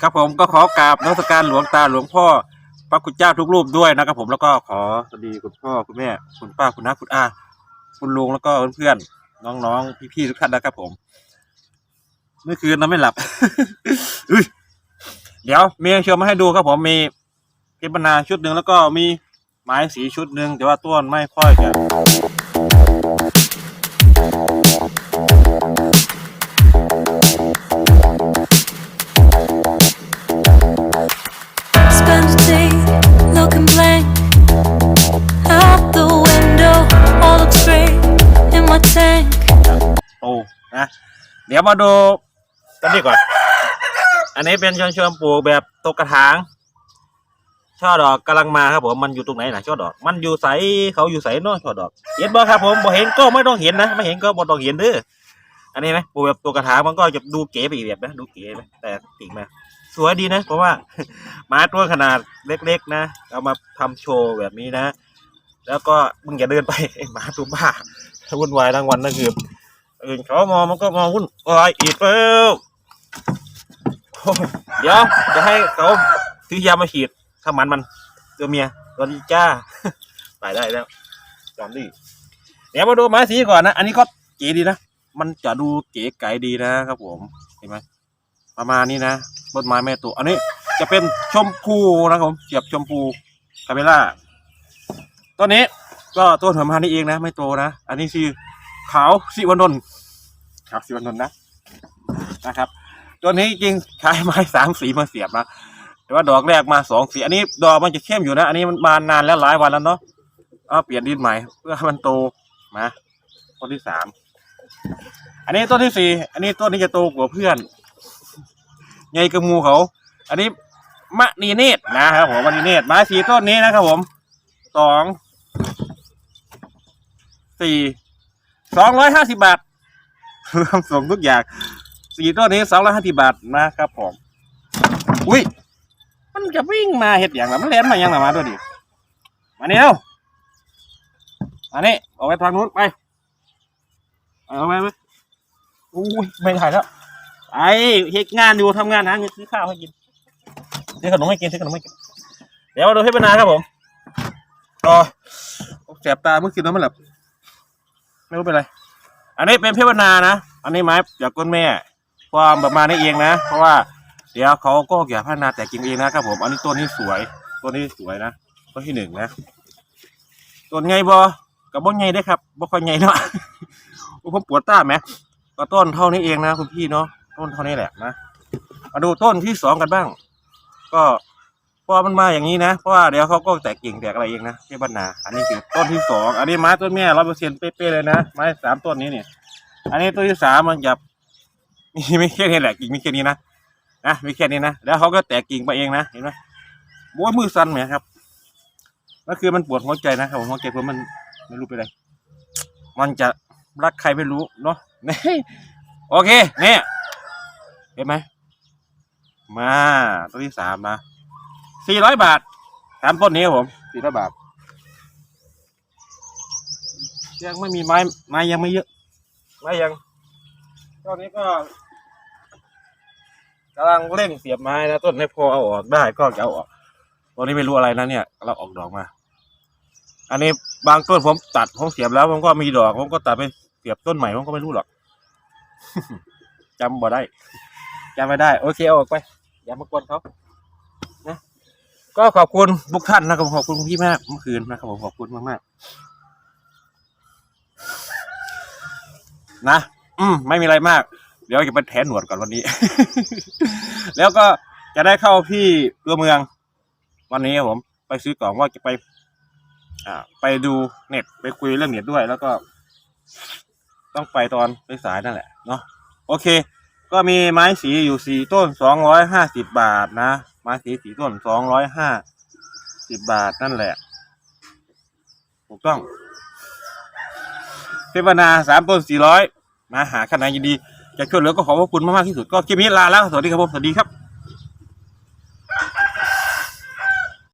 ครับผมก็ขอกราบนมัสการหลวงตาหลวงพ่อพระคุณเจ้าทุกรูปด้วยนะครับ ผมแล้วก็ขอสวัสดีคุณพ่อคุณแม่คุณป้าคุณน้าคุณอา คุณลุงแล้วก็เพื่อนๆน้องๆพี่ๆทุกท่านนะครับ ผมเมื่อคืนนอนไม่หลับ เดี๋ยวเมีเชิญมาให้ดูครับผมมีเพชรบรรณาชุดหนึ่งแล้วก็มีไม้สีชุดหนึ่งแต่ว่าต้นไม่ค่อยจะ นะเดี๋ยวมาดูกันดีก่อนอันนี้เป็นชวนชวนปลูกแบบตกกระถาง ช่อดอกกำลังมาครับผมมันอยู่ตรงไหนนะช่อดอก มันอยู่ใสเขาอยู่ใสเนาะช่อดอกเห็นบ่ครับผมบ่เห็นก็ไม่ต้องเห็นนะไม่เห็นก็บ่ต้องเห็นเด้ออันนี้ไหมปลูกแบบตัวกระถางมันก็จะดูเก๋ไปอีกแบบนะดูเก๋ไหมแต่ติ่งมาสวยดีนะ เพราะว่าม้ตัวขนาดเล็ก ๆ นะเอามาทำโชว์แบบนี้นะ แล้วก็มึงอย่าเดินไปไอ้หมาตัวบ้าวุ่นวายทั้งวันทั้งคืน อื่นเขามอมันก็มองวุ่นวายอีกแล้วเดี๋ยวจะให้เขาซื้อยามาฉีดถ้ามันมันตัวเมียตัวนี้จ้าไปได้แล้วจอมดีเดี๋ยวมาดูไม้สีก่อนนะ อันนี้ก็เก๋ดีนะ มันจะดูเก๋ไก๋ดีนะครับผมเห็นไหมประมาณนี้นะต้นไม้แม่ตัวอันนี้จะเป็นชมพูนะครับผมเสียบชมพูคาเมล่าต้นนี้ก็ต้นหัวมานี่เองนะ ไม่โตนะ อันนี้คือ ขาวสิวันนนท์ขาวสิวันนนท์นะนะครับ ตัวนี้จริงใช้ไม้สามสีมาเสียบนะแต่ว่าดอกแรกมาสองสีอันนี้ดอกมันจะเข้มอยู่นะ อันนี้มันบานนานแล้วหลายวันแล้วเนาะเอาเปลี่ยนดินใหม่ เพื่อให้มันโตมาต้นที่สามอันนี้ต้นที่สี่อันนี้ต้นนี้จะโตกว่าเพื่อนใหญ่กระมูเขา อันนี้มะนีเนตนะครับผมมะนีเนตไม้สีต้นนี้นะครับผมสองสี่ สองร้อยห้าสิบบาทรวมส่งทุกอย่างสี่ต้นนี้สองร้อยห้าสิบบาทนะครับผมอุ้ยมันจะวิ่งมาเห็ดอย่างไรมันเล่นมาอย่างไรมาด้วยดิมาเนี่ยเอามานี่ออกไปทางนู้นไปเอาไปไหมอุ้ยไม่ถ่ายแล้วไอ้เฮ็ดงานอยู่ทำงานหาเงินซื้อข้าวให้กินซื้อขนมให้กินซื้อขนมให้กินเดี๋ยวมาดูให้ปนาครับผมอ๋อแสบตาเมื่อคืนนอนไม่หลับ ไม่รู้เป็นไร อันนี้เป็นเพชรนานะ อันนี้ไม้จากก้นแม่ ความประมาณนี้เองนะ เพราะว่าเดี๋ยวเขาก็อยากพัฒนาแต่กินเองนะครับผม อันนี้ต้นนี้สวย ต้นนี้สวยนะ ต้นที่หนึ่งนะ ต้นไงบอกับบ่ไงได้ครับบ่ค่อยไงเนาะผมปวดตาไหมก็ต้นเท่านี้เองนะคุณพี่เนาะ ต้นเท่านี้แหละนะ มาดูต้นที่สองกันบ้าง ก็ พอมันมาอย่างนี้นะ เพราะว่าเดี๋ยวเขาก็แตกกิ่งแตกอะไรเองนะที่บ้านนา อันนี้คือต้นที่สอง อันนี้ไม้ต้นแม่ร้อยเปอร์เซ็นต์เป๊ะๆเลยนะ ไม้สามต้นนี้เนี่ย อันนี้ต้นที่สามมันจะมีไม่แค่นี้แหละกิ่งมีแค่นี้นะ นะมีแค่นี้นะ แล้วเขาก็แตกกิ่งไปเองนะ เห็นไหมบ้ยมือสั่นเนี่ยครับ ก็คือมันปวดหัวใจนะครับผมหัวใจผมมันไม่รู้ไปนไรมันจะรักใครไม่รู้เนาะนี่โอเคเนี่ยเห็นไหมมาตัวที่สามนะ สี่ร้อยบาทสามต้นนี้ครับผมสี่ร้อยบาทยังไม่มีไม้ไม้ยังไม่เยอะไม้ยังต้นนี้ก็กำลังเร่งเสียบไม้นะต้นนี้พอเอาออกได้ก็จะเอาออกตัวนี้ไม่รู้อะไรนะเนี่ยเราออกดอกมา อันนี้บางต้นผมตัดผมเสียบแล้วผมก็มีดอกผมก็ตัดไปเสียบต้นใหม่ผมก็ไม่รู้หรอกจำบ่ได้จำไม่ได้ โอเคเอาออกไป อย่ามากวนเขานะ ก็ขอบคุณทุกท่านนะครับขอบคุณพี่มากเมื่อคืนนะครับผมขอบคุณมากมากๆนะ อืมไม่มีอะไรมาก เดี๋ยวจะไปแทนหนวดก่อนวันนี้ แล้วก็จะได้เข้าที่ตัวเมือง วันนี้ครับผม ไปซื้อกล่องว่าจะไป อ่า ไปดูเน็ตไปคุยเรื่องเน็ตด้วย แล้วก็ ต้องไปตอนสายๆนั่นแหละเนาะโอเค ก็มีไม้สีอยู่สี่ต้นสองร้อยห้าสิบบาทนะ มาสีสีต้นสองร้อยห้าสิบบาทนั่นแหละ ถูกต้องเทวนาสามต้นสี่ร้อยมาหาขนาดยินดีจะช่วยเหลือก็ขอบพระคุณมากๆที่สุดก็คลิปนี้ลาแล้ว สวัสดีครับผมสวัสดีครับ